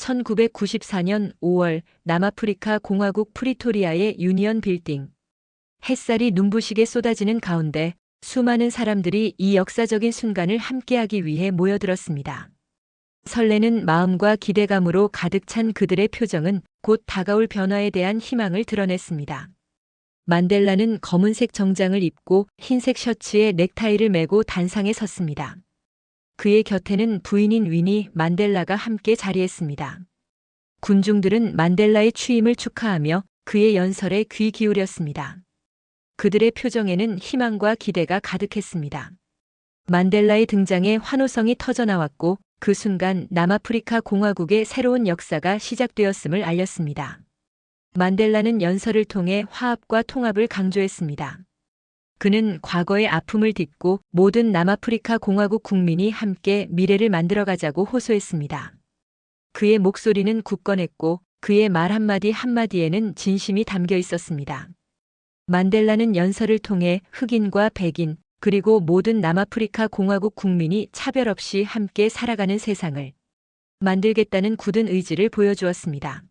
1994년 5월 남아프리카 공화국 프리토리아의 유니언 빌딩. 햇살이 눈부시게 쏟아지는 가운데 수많은 사람들이 이 역사적인 순간을 함께하기 위해 모여들었습니다. 설레는 마음과 기대감으로 가득 찬 그들의 표정은 곧 다가올 변화에 대한 희망을 드러냈습니다. 만델라는 검은색 정장을 입고 흰색 셔츠에 넥타이를 메고 단상에 섰습니다. 그의 곁에는 부인인 위니 만델라가 함께 자리했습니다. 군중들은 만델라의 취임을 축하하며 그의 연설에 귀 기울였습니다. 그들의 표정에는 희망과 기대가 가득했습니다. 만델라의 등장에 환호성이 터져나왔고 그 순간 남아프리카 공화국의 새로운 역사가 시작되었음을 알렸습니다. 만델라는 연설을 통해 화합과 통합을 강조했습니다. 그는 과거의 아픔을 딛고 모든 남아프리카 공화국 국민이 함께 미래를 만들어가자고 호소했습니다. 그의 목소리는 굳건했고 그의 말 한마디 한마디에는 진심이 담겨 있었습니다. 만델라는 연설을 통해 흑인과 백인, 그리고 모든 남아프리카 공화국 국민이 차별 없이 함께 살아가는 세상을 만들겠다는 굳은 의지를 보여주었습니다.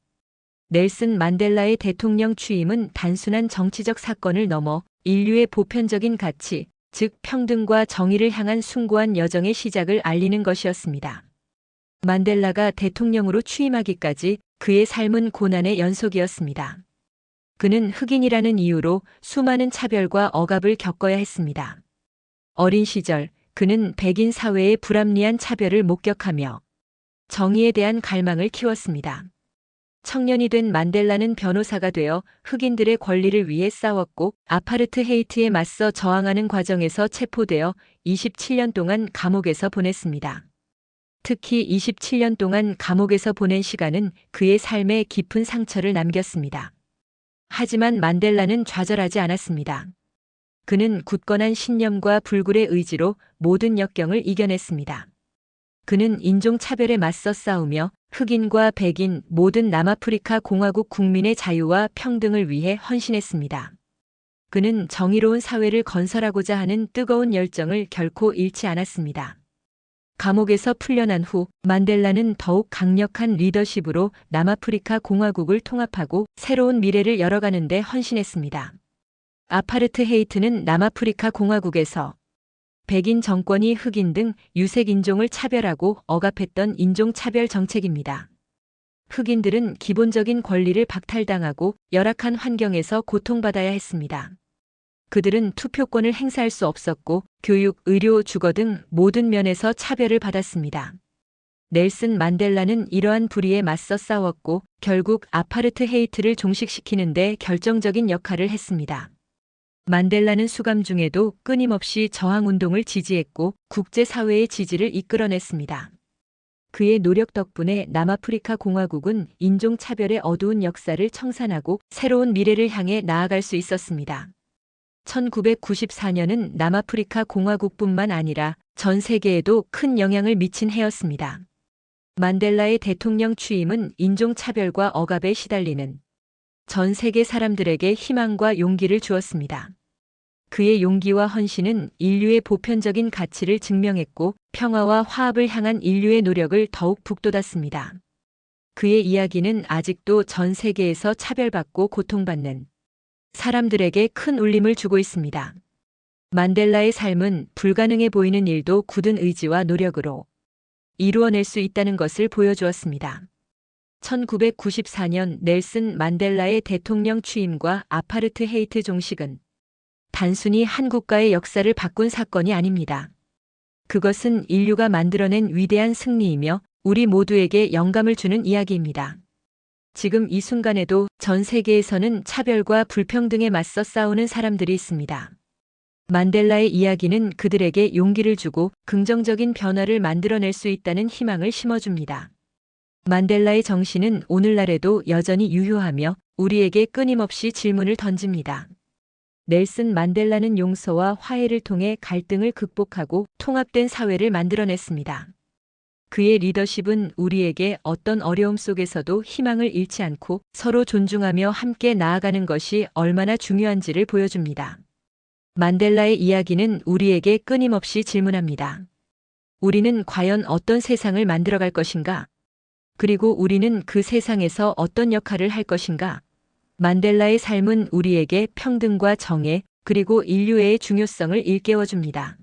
넬슨 만델라의 대통령 취임은 단순한 정치적 사건을 넘어 인류의 보편적인 가치, 즉 평등과 정의를 향한 숭고한 여정의 시작을 알리는 것이었습니다. 만델라가 대통령으로 취임하기까지 그의 삶은 고난의 연속이었습니다. 그는 흑인이라는 이유로 수많은 차별과 억압을 겪어야 했습니다. 어린 시절 그는 백인 사회의 불합리한 차별을 목격하며 정의에 대한 갈망을 키웠습니다. 청년이 된 만델라는 변호사가 되어 흑인들의 권리를 위해 싸웠고 아파르트 헤이트에 맞서 저항하는 과정에서 체포되어 27년 동안 감옥에서 보냈습니다. 특히 27년 동안 감옥에서 보낸 시간은 그의 삶에 깊은 상처를 남겼습니다. 하지만 만델라는 좌절하지 않았습니다. 그는 굳건한 신념과 불굴의 의지로 모든 역경을 이겨냈습니다. 그는 인종차별에 맞서 싸우며 흑인과 백인 모든 남아프리카 공화국 국민의 자유와 평등을 위해 헌신했습니다. 그는 정의로운 사회를 건설하고자 하는 뜨거운 열정을 결코 잃지 않았습니다. 감옥에서 풀려난 후 만델라는 더욱 강력한 리더십으로 남아프리카 공화국을 통합하고 새로운 미래를 열어가는 데 헌신했습니다. 아파르트 헤이트는 남아프리카 공화국에서 백인 정권이 흑인 등 유색 인종을 차별하고 억압했던 인종차별 정책입니다. 흑인들은 기본적인 권리를 박탈당하고 열악한 환경에서 고통받아야 했습니다. 그들은 투표권을 행사할 수 없었고 교육, 의료, 주거 등 모든 면에서 차별을 받았습니다. 넬슨 만델라는 이러한 불의에 맞서 싸웠고 결국 아파르트 헤이트를 종식시키는데 결정적인 역할을 했습니다. 만델라는 수감 중에도 끊임없이 저항운동을 지지했고 국제사회의 지지를 이끌어냈습니다. 그의 노력 덕분에 남아프리카 공화국은 인종차별의 어두운 역사를 청산하고 새로운 미래를 향해 나아갈 수 있었습니다. 1994년은 남아프리카 공화국뿐만 아니라 전 세계에도 큰 영향을 미친 해였습니다. 만델라의 대통령 취임은 인종차별과 억압에 시달리는 전 세계 사람들에게 희망과 용기를 주었습니다. 그의 용기와 헌신은 인류의 보편적인 가치를 증명했고 평화와 화합을 향한 인류의 노력을 더욱 북돋았습니다. 그의 이야기는 아직도 전 세계에서 차별받고 고통받는 사람들에게 큰 울림을 주고 있습니다. 만델라의 삶은 불가능해 보이는 일도 굳은 의지와 노력으로 이루어낼 수 있다는 것을 보여주었습니다. 1994년 넬슨 만델라의 대통령 취임과 아파르트 헤이트 종식은 단순히 한 국가의 역사를 바꾼 사건이 아닙니다. 그것은 인류가 만들어낸 위대한 승리이며 우리 모두에게 영감을 주는 이야기입니다. 지금 이 순간에도 전 세계에서는 차별과 불평등에 맞서 싸우는 사람들이 있습니다. 만델라의 이야기는 그들에게 용기를 주고 긍정적인 변화를 만들어낼 수 있다는 희망을 심어줍니다. 만델라의 정신은 오늘날에도 여전히 유효하며 우리에게 끊임없이 질문을 던집니다. 넬슨 만델라는 용서와 화해를 통해 갈등을 극복하고 통합된 사회를 만들어냈습니다. 그의 리더십은 우리에게 어떤 어려움 속에서도 희망을 잃지 않고 서로 존중하며 함께 나아가는 것이 얼마나 중요한지를 보여줍니다. 만델라의 이야기는 우리에게 끊임없이 질문합니다. 우리는 과연 어떤 세상을 만들어갈 것인가? 그리고 우리는 그 세상에서 어떤 역할을 할 것인가? 만델라의 삶은 우리에게 평등과 정의, 그리고 인류애의 중요성을 일깨워 줍니다.